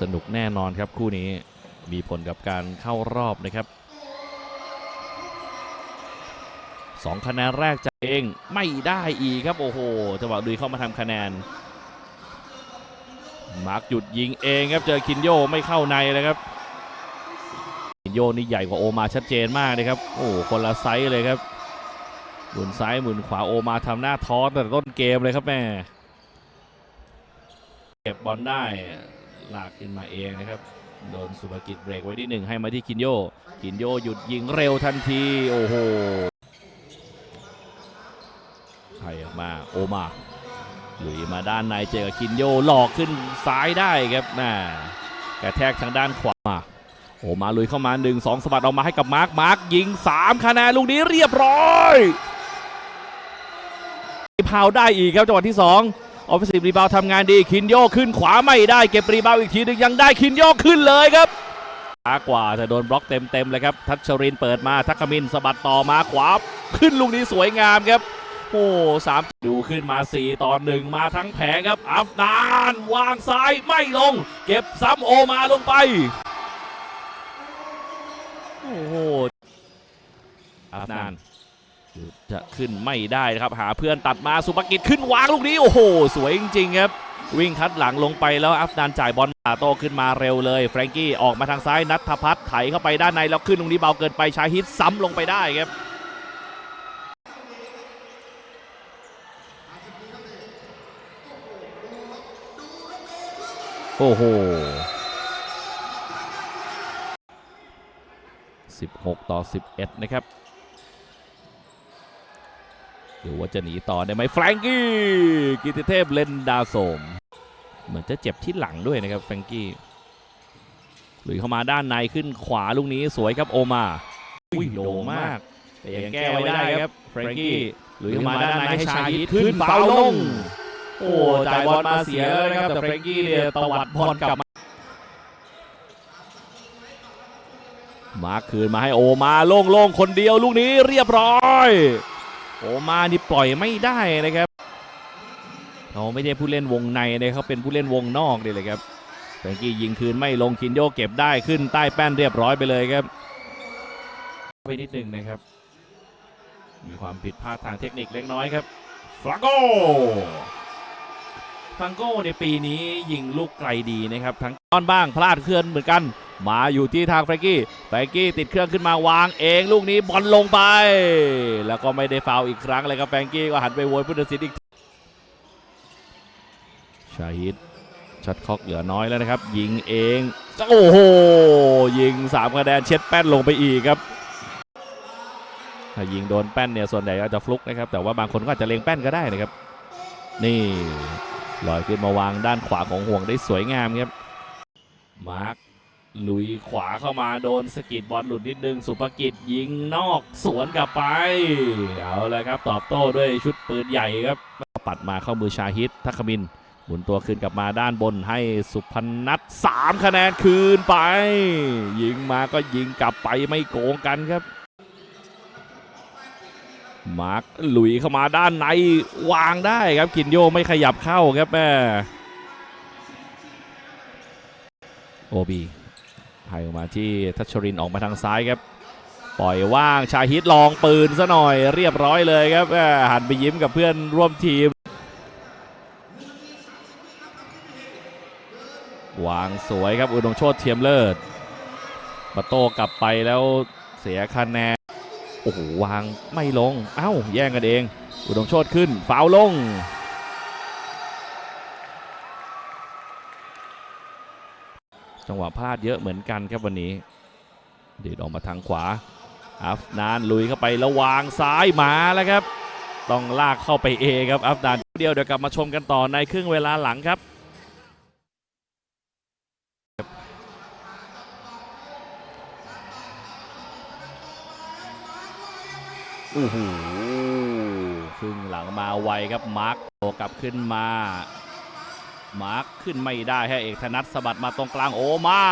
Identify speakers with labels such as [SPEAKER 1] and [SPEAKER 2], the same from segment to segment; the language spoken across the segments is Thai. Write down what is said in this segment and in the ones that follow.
[SPEAKER 1] สนุกแน่นอนครับคู่นี้มีผลกับการเข้ารอบนะครับสองคะแนนแรกจากเองไม่ได้อีกครับโอ้โหจังหวะลุยเข้ามาทำคะแนน มาร์กหยุดยิงเองครับเจอคินโยไม่เข้าในเลยครับคินโยนี่ใหญ่กว่าโอมาชัดเจนมากเลยครับโอ้คนละไซส์เลยครับหมุนซ้ายหมุนขวาโอมาทำหน้าท้อแต่ต้นเกมเลยครับแม่เก็บบอลได้ ลากขึ้นมาเองนะครับ โดนสุภกิจเบรกไว้ที่หนึ่งให้มาที่คินโยคินโยหยุดยิงเร็วทันที โอ้โหใครออกมาโอมาหลุยมาด้านในเจอกับคินโยหลอกขึ้นซ้ายได้ครับน่ากระแทกทางด้านขวามาโอมาลุยเข้ามา1 2สะบัดออกมาให้กับมาร์คมาร์คยิง 3คะแนนลูกนี้เรียบร้อยพาวได้อีกครับจังหวะที่ 2 ออฟฟิศรีบาวทำงานดีคินโยขึ้นขวาไม่ได้เก็บรีบาวอีกทีนึงยังได้คินโยขึ้นเลยครับช้ากว่าแต่โดนบล็อกเต็มๆเลยครับทัชรินเปิดมาทักขมินสะบัดต่อมาขวาขึ้นลูกนี้สวยงามครับโอ้สามดูขึ้นมา 4 ต่อหนึ่งมาทั้งแผงครับ อัฟนาน วางซ้ายไม่ลง เก็บซ้ำโอมาลงไป โอ้โห อัฟนาน จะขึ้นไม่ได้นะครับหาเพื่อนตัดมาสุภกิจขึ้นวางลูกนี้โอ้โห สวยจริงๆครับ วิ่งคัดหลังลงไปแล้วอัฟนานจ่ายบอลมาโตขึ้นมาเร็วเลยแฟรงกี้ออกมาทางซ้ายนัทพัฒน์ไถเข้าไปด้านในแล้วขึ้นตรงนี้เบาเกินไปชาฮิตซ้ำลงไปได้ครับโอ้โห 16 ต่อ 11 นะครับ ดูว่าจะหนีต่อได้ไหมแฟรงกี้กิติเทพเลนดาโสม เหมือนจะเจ็บที่หลังด้วยนะครับแฟรงกี้หลุยเข้ามาด้านในขึ้นขวาลูกนี้สวยครับโอมาอุ้ยโด่งมาก แต่ยังแก้ไว้ได้ครับแฟรงกี้หลุยเข้ามาด้านในให้ชาฮิตขึ้นฟาวลงโอ้จ่ายบอลมาเสียเลยนะครับแต่แฟรงกี้เนี่ยตวัดบอลกลับมามาคืนมาให้โอมาโล่งๆคนเดียวลูกนี้เรียบร้อย โอมานี่ปล่อยไม่ได้นะครับเขาไม่ใช่ผู้เล่นวงในนะเขาเป็นผู้เล่นวงนอกเลยเลยครับแฟงกี้ยิงคืนไม่ลงคินโยเก็บได้ขึ้นใต้แป้นเรียบร้อยไปเลยครับไปนิดหนึ่งนะครับ มีความผิดพลาดทางเทคนิคเล็กน้อยครับฟลังโกฟังโก้ในปีนี้ยิงลูกไกลดีนะครับ ทั้งต้อนบ้างพลาดเคลื่อนเหมือนกัน มาอยู่ที่ทางแฟรกี้แฟรกี้ติดเครื่องขึ้นมาวางเองลูกนี้บอลลงไป แล้วก็ไม่ได้ฟาวอีกครั้งเลยครับแฟรกี้ก็หันไปโวยพุทธศิลป์อีกชาฮิตช็อตคอกเหลือน้อยแล้วนะครับ ยิงเองโอ้โหยิง3คะแนนเช็ดแป้นลงไปอีกครับถ้ายิงโดนแป้นเนี่ยส่วนใหญ่ก็จะฟลุกนะครับ แต่ว่าบางคนก็อาจจะเล็งแป้นก็ได้นะครับ นี่ลอยขึ้นมาวางด้านขวาของห่วงได้สวยงามครับมาร์ค ลุยขวาเข้ามาโดนสกิดบอลหลุดนิดนึง สุภกิจยิงนอกสวนกลับไป เอาเลยครับตอบโต้ด้วยชุดปืนใหญ่ครับ ปัดมาเข้ามือชาฮิตทักมิน หมุนตัวคืนกลับมาด้านบนให้สุพนัท3คะแนนคืนไป ยิงมาก็ยิงกลับไปไม่โกงกันครับ มาร์คหลุยเข้ามาด้านในวางได้ครับกินโยไม่ขยับเข้าครับแม่โอบี ให้ออกมาที่ทัชรินออกมาทางซ้ายครับ ปล่อยว่างชาฮิตลองปืนซะหน่อยเรียบร้อยเลยครับหันไปยิ้มกับเพื่อนร่วมทีม วางสวยครับ อุดมโชตเทียมเลิศปะโต้กลับไปแล้วเสียคะแนนโอ้โหวางไม่ลง เอ้า แย่งกันเอง อุดมโชตขึ้นฟาวลง จังหวะพลาดเยอะเหมือนกันครับวันนี้เดีดออกมาทางขวาอัฟนานลุยเข้าไปแล้วางซ้ายมาแล้วครับ ต้องลากเข้าไปเอครับอัฟนานเดียวเดี๋ยวกลับมาชมกันต่อในครึ่งเวลาหลังครับโอ้โหครึ่งหลังมาไวครับมาร์คโตกลับขึ้นมา มาร์คขึ้นไม่ได้ให้เอกธนัทสะบัดมาตรงกลางโอมา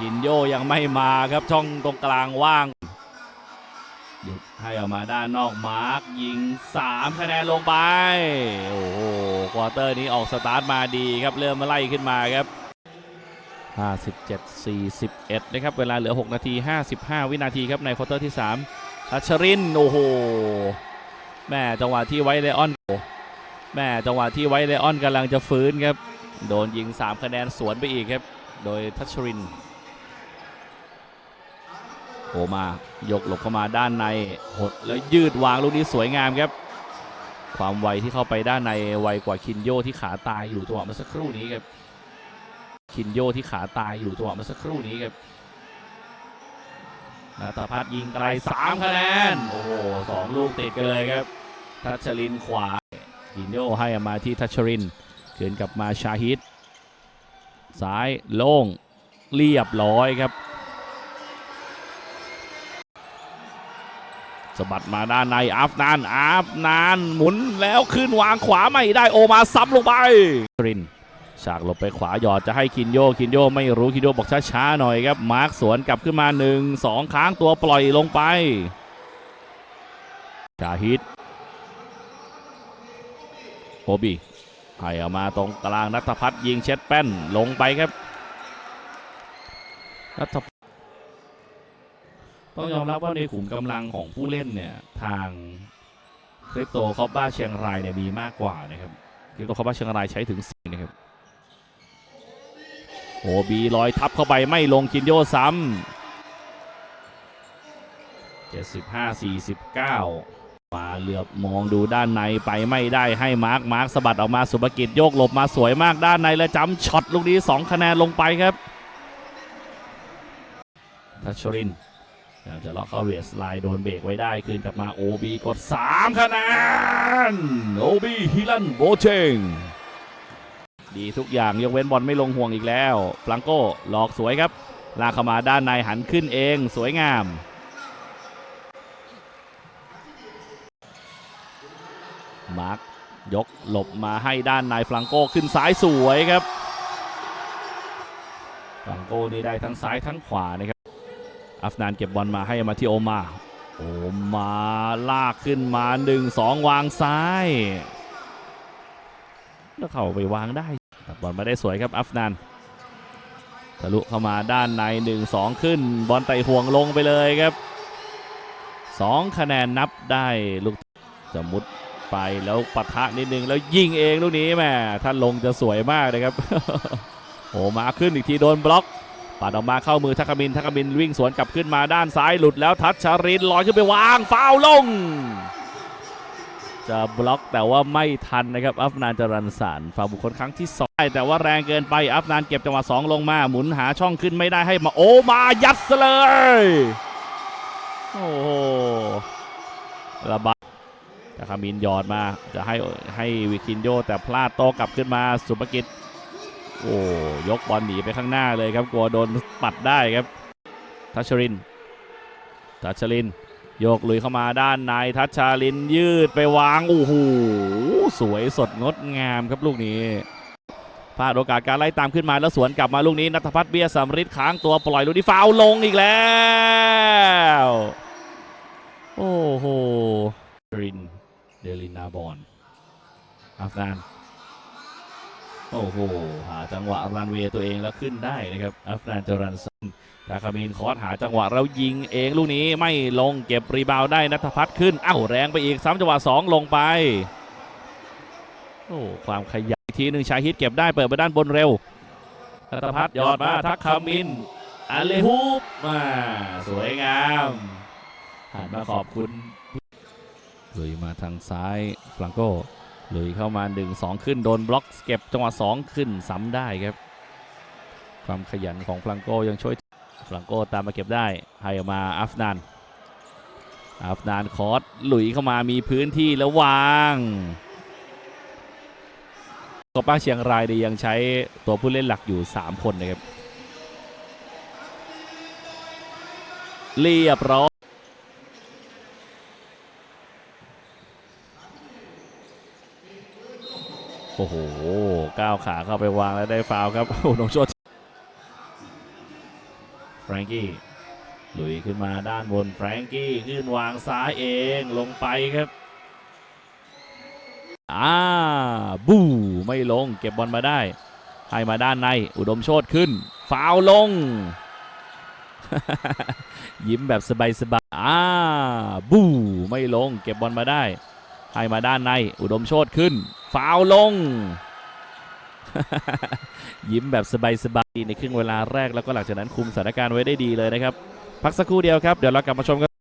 [SPEAKER 1] กินโยยังไม่มาครับช่องตรงกลางว่างหยุดให้ออกมาด้านนอกมาร์คยิง 3 คะแนนลงไป โอ้โหควอเตอร์นี้ออกสตาร์ทมาดีครับ เริ่มมาไล่ขึ้นมาครับ 57 41 นะครับ เวลาเหลือ 6 นาที 55 วินาทีครับในควอเตอร์ที่3ทัชริน โอ้โห แม่จังหวะที่ไว้เลออน แม่จังหวะที่ไวเลออนกำลังจะฟื้นครับ โดนยิง 3 คะแนนสวนไปอีกครับ โดยทัชรินโอมายกหลบเข้ามาด้านในหดแล้วยืดวางลูกนี้สวยงามครับ ความไวที่เข้าไปด้านในไวกว่าคินโยที่ขาตายอยู่จังหวะเมื่อสักครู่นี้ครับคินโยที่ขาตายอยู่จังหวะเมื่อสักครู่นี้ครับนาตาพัฒยิงไกลสามคะแนน โอ้โหสองลูกติดกันเลยครับ ทัชรินขวา คินโยให้มาที่ทัชรินคืนกลับมาชาฮิดซ้ายโล่งเรียบร้อยครับสะบัดมาด้านในอัฟนานอัฟนานหมุนแล้วขึ้นวางขวาไม่ได้โอมาซ้ำลงไปรินฉากหลบไปขวาหยอดจะให้คินโยคินโยไม่รู้คินโยบอกช้าๆหน่อยครับมาร์คสวนกลับขึ้นมาหนึ่งสองค้างตัวปล่อยลงไปชาฮิต โอบีให้ออกมาตรงกลางนัทพัฒน์ยิงเช็ดแป้นลงไปครับนัทต้องยอมรับว่าในขุมกำลังของผู้เล่นเนี่ยทางคริปโตคอปบ้าเชียงรายเนี่ยมีมากกว่านะครับคริปโตคอปบ้าเชียงรายใช้ถึงสี่นะครับโอบีลอยทับเข้าไปไม่ลงคินโยซ้ำ75 49 มาเหลือบมองดูด้านในไปไม่ได้ให้มาร์คมาร์คสะบัดออกมาสุภกิจโยกหลบมาสวยมากด้านในและจำช็อตลูกนี้ 2 คะแนนลงไปครับทัชรินพยายามจะล็อกเข้าเวสไลน์โดนเบรกไว้ได้คืนกลับมา OB กด 3 คะแนน OB ฮิลันโบเชงดีทุกอย่างยกเว้นบอลไม่ลงห่วงอีกแล้วฟลังโก้หลอกสวยครับลากเข้ามาด้านในหันขึ้นเองสวยงาม มาร์กยกหลบมาให้ด้านในฟลังโก้ขึ้นซ้ายสวยครับฟลังโก้นี่ได้ทั้งซ้ายทั้งขวานะครับอัฟนานเก็บบอลมาให้มาที่โอมา โอมาลากขึ้นมา1 2 วางซ้าย แล้วเข้าไปวางได้บอลมาได้สวยครับอัฟนานทะลุเข้ามาด้านใน 1 2 ขึ้น บอลไต่ห่วงลงไปเลยครับ 2 คะแนนนับได้ลูกจะมุด ไปแล้วปะทะนิดนึงแล้วยิงเองลูกนี้แม่ถ้าลงจะสวยมากนะครับโอ้มาขึ้นอีกทีโดนบล็อกปัดออกมาเข้ามือทักกมินทักกมินวิ่งสวนกลับขึ้นมาด้านซ้ายหลุดแล้วทัชชารินลอยขึ้นไปวางฟาวลง จะบล็อกแต่ว่าไม่ทันนะครับอัฟนานจรันสารฟาวบุคคลครั้งที่สองแต่ว่าแรงเกินไปอัฟนานเก็บจังหวะสองลงมาหมุนหาช่องขึ้นไม่ได้ให้มาโอมายัดเลยโอ้ระบา ดทักกมินหยอดมาจะให้ให้วิคินโยแต่พลาดโตกลับขึ้นมาสุภกิจ โอ้ยกบอลหนีไปข้างหน้าเลยครับกลัวโดนปัดได้ครับ ทัชริน ทัชริน โยกลุยเข้ามาด้านในทัชชาลินยืดไปวางโอ้โหสวยสดงดงามครับลูกนี้พลาดโอกาสการไล่ตามขึ้นมาแล้วสวนกลับมาลูกนี้นัทพัฒน์เบียร์สำริดค้างตัวปล่อยลูกนี้ฟาวล์ลงอีกแล้ว โอ้โหริน เดลินนาบอนอัฟนานโอ้โห หาจังหวะรันเวย์ตัวเองแล้วขึ้นได้นะครับ อัฟนานจรันสันทาคามินคอสหาจังหวะแล้วยิงเองลูกนี้ไม่ลงเก็บรีบาวได้นัทพัฒน์ขึ้น เอ้าแรงไปอีกซ้ำจังหวะ 2 ลงไป โอ้ความขยันทีหนึ่งชายฮิตเก็บได้เปิดไปด้านบนเร็วนัทพัฒน์ยอดมาทักคามินอาเลฮูปมาสวยงามหันมาขอบคุณ ลุยมาทางซ้ายฟลังโกลุยเข้ามา 1 2 ขึ้นโดนบล็อกเก็บจังหวะ 2 ขึ้นซ้ำได้ครับ ความขยันของฟลังโกยังช่วยฟลังโกตามมาเก็บได้ ให้ออกมาอัฟนานอัฟนานคอสหลุยเข้ามามีพื้นที่แล้ววางโกป้าเชียงรายเนี่ยยังใช้ตัวผู้เล่นหลักอยู่ 3 คนนะครับ เรียบร้อย โอ้โหก้าวขาเข้าไปวางแล้วได้ฟาวครับ โอ้โหนงโชดแฟรงกี้ลุยขึ้นมาด้านบนแฟรงกี้ขึ้นวางซ้ายเองลงไปครับอ่าบูไม่ลงเก็บบอลมาได้ ให้มาด้านในอุดมโชตขึ้น ฟาวลง ยิ้มแบบสบายๆอ่าบูไม่ลงเก็บบอลมาได้ ให้มาด้านในอุดมโชตขึ้น ฟาวลง ยิ้มแบบสบายๆในครึ่งเวลาแรกแล้วก็หลังจากนั้นคุมสถานการณ์ไว้ได้ดีเลยนะครับ พักสักครู่เดียวครับ เดี๋ยวเรากลับมาชมกัน